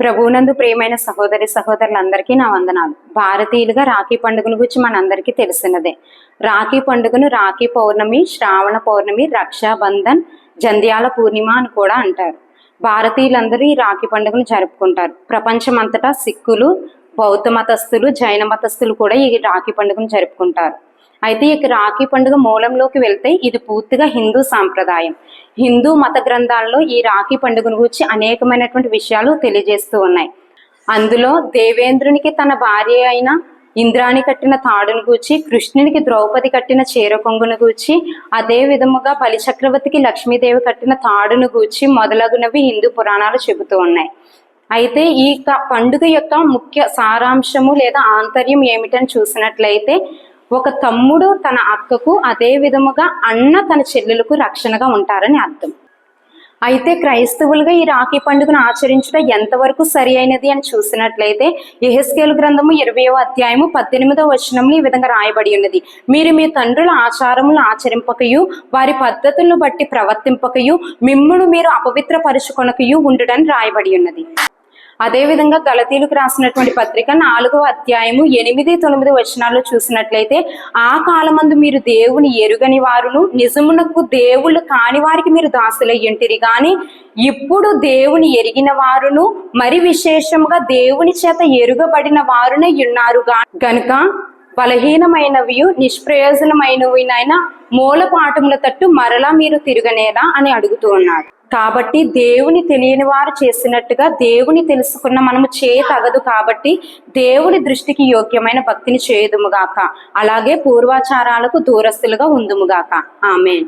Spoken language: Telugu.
ప్రభువునందు ప్రియమైన సహోదరి సహోదరులందరికీ నా వందనాలు. భారతీయులుగా రాఖీ పండుగను గురించి మనందరికీ తెలిసినదే. రాఖీ పండుగను రాఖీ పౌర్ణమి శ్రావణ పౌర్ణమి రక్షాబంధన్ జంధ్యాల పూర్ణిమ అని కూడా అంటారు. భారతీయులందరూ ఈ రాఖీ పండుగను జరుపుకుంటారు. ప్రపంచమంతటా సిక్కులు బౌద్ధ మతస్థులు జైన మతస్థులు కూడా ఈ రాఖీ పండుగను జరుపుకుంటారు. అయితే ఇక రాఖీ పండుగ మూలంలోకి వెళ్తే ఇది పూర్తిగా హిందూ సాంప్రదాయం. హిందూ మత గ్రంథాల్లో ఈ రాఖీ పండుగను గురించి అనేకమైనటువంటి విషయాలు తెలియజేస్తూ ఉన్నాయి. అందులో దేవేంద్రునికి తన భార్య అయిన ఇంద్రాని కట్టిన తాడును గూర్చి కృష్ణునికి ద్రౌపది కట్టిన చీర కొంగును గూర్చి అదే విధముగా బలిచక్రవర్తికి లక్ష్మీదేవి కట్టిన తాడును గూర్చి మొదలగునవి హిందూ పురాణాలు చెబుతూ ఉన్నాయి. అయితే ఈ పండుగ యొక్క ముఖ్య సారాంశము లేదా ఆంతర్యం ఏమిటని చూసినట్లయితే ఒక తమ్ముడు తన అక్కకు అదే విధముగా అన్న తన చెల్లెలకు రక్షణగా ఉంటారని అర్థం. అయితే క్రైస్తవులుగా ఈ రాఖీ పండుగను ఆచరించడం ఎంతవరకు సరి అయినది అని చూసినట్లయితే ఎహెస్కేలు గ్రంథము ఇరవయో అధ్యాయము పద్దెనిమిదో వచనంలో ఈ విధంగా రాయబడి ఉన్నది. మీరు మీ తండ్రుల ఆచారములు ఆచరింపకయు వారి పద్ధతులను బట్టి ప్రవర్తింపకయు మిమ్మును మీరు అపవిత్రపరుచుకొనకయు ఉండడని రాయబడి ఉన్నది. అదేవిధంగా గలతీలకు రాసినటువంటి పత్రిక నాలుగవ అధ్యాయము ఎనిమిది తొమ్మిది వచనాల్లో చూసినట్లయితే ఆ కాలమందు మీరు దేవుని ఎరుగని వారును నిజమునకు దేవుళ్ళు కాని వారికి మీరు దాసులయ్యుంటిరి. కానీ ఇప్పుడు దేవుని ఎరిగిన వారును మరి విశేషముగా దేవుని చేత ఎరుగబడిన వారునే ఉన్నారు గనుక బలహీనమైనవి నిష్ప్రయోజనమైనవినైనా మూల పాఠముల తట్టు మరలా మీరు తిరగనేలా అని అడుగుతూ ఉన్నాడు కాబట్టి దేవుని తెలియని వారు చేసినట్టుగా దేవుని తెలుసుకున్న మనము చేయ తగదు కాబట్టి దేవుని దృష్టికి యోగ్యమైన భక్తిని చేయదుముగాక అలాగే పూర్వాచారాలకు దూరస్తులుగా ఉందుముగాక ఆమెన్.